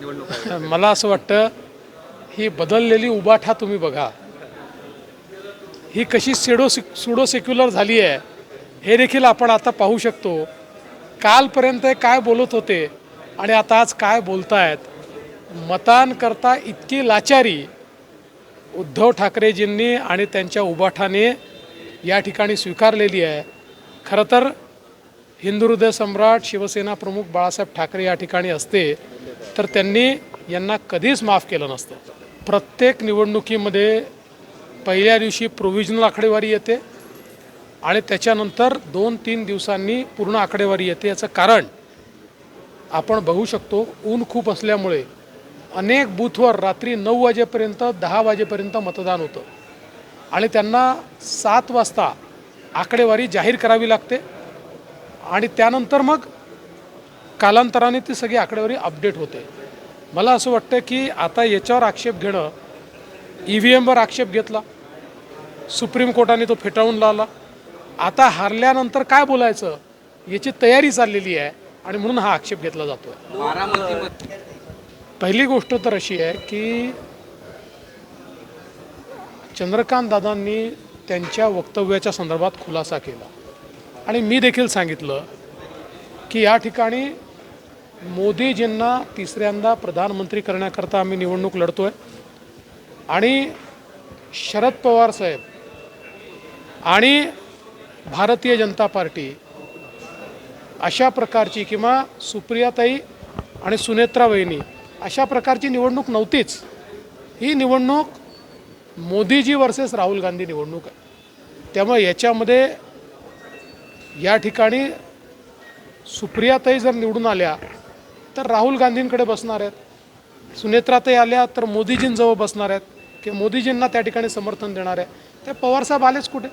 निवडणूक मला असं वाटतं ही बदललेली उबाठा तुम्ही बघा. ही कशी सेडो सुडो सेक्युलर झाली आहे हे देखील आपण आता पाहू शकतो. कालपर्यंत काय बोलत होते आणि आता आज काय बोलतायत? मतांकरता इतकी लाचारी उद्धव ठाकरेजींनी आणि त्यांच्या उबाठाने या ठिकाणी स्वीकारलेली आहे. खरं तर हिंदू हृदय सम्राट शिवसेना प्रमुख बाळासाहेब ठाकरे या ठिकाणी असते. तर त्यांनी यांना कधीच माफ केलं नसतं. प्रत्येक निवडणुकीमध्ये पहिल्या दिवशी प्रोव्हिजनल आकडेवारी येते आणि त्याच्यानंतर दोन तीन दिवसांनी पूर्ण आकडेवारी येते. याचं कारण आपण बघू शकतो ऊन खूप असल्यामुळे अनेक बूथवर रात्री नऊ वाजेपर्यंत दहा वाजेपर्यंत मतदान होतं. आणि त्यांना सात वाजता आकडेवारी जाहीर करावी लागते. आणि त्यानंतर मग कालांतराने ती सगळी आकडेवारी अपडेट होते. मला असं वाटतं की आता याच्यावर आक्षेप घेणं ई व्ही एमवर आक्षेप घेतला सुप्रीम कोर्टाने तो फेटाळून लावला. आता हारल्यानंतर काय बोलायचं? याची तयारी चाललेली आहे आणि म्हणून हा आक्षेप घेतला जातो आहे पहिली गोष्ट तर अशी आहे की चंद्रकांत दादांनी त्यांच्या वक्तव्याच्या संदर्भात खुलासा केला. आणि मी देखील सांगितलं की या ठिकाणी मोदीजींना तिसऱ्यांदा प्रधानमंत्री करण्याकरता आम्ही निवडणूक लढतो आहे आणि शरद पवार साहेब आणि भारतीय जनता पार्टी अशा प्रकारची किंवा सुप्रियाताई आणि सुनेत्रा वहिनी अशा प्रकारची निवडणूक नव्हतीच. ही निवडणूक मोदीजी वर्सेस राहुल गांधी निवडणूक आहे. त्यामुळे याच्यामध्ये या ठिकाणी सुप्रियाताई जर निवडून आल्या तर राहुल गांधींकडे बसणार आहेत. सुनेत्राताई आल्या तर मोदीजींजवळ बसणार आहेत. की मोदीजींना त्या ठिकाणी समर्थन देणार आहे ते पवारसाहेब आलेच कुठे?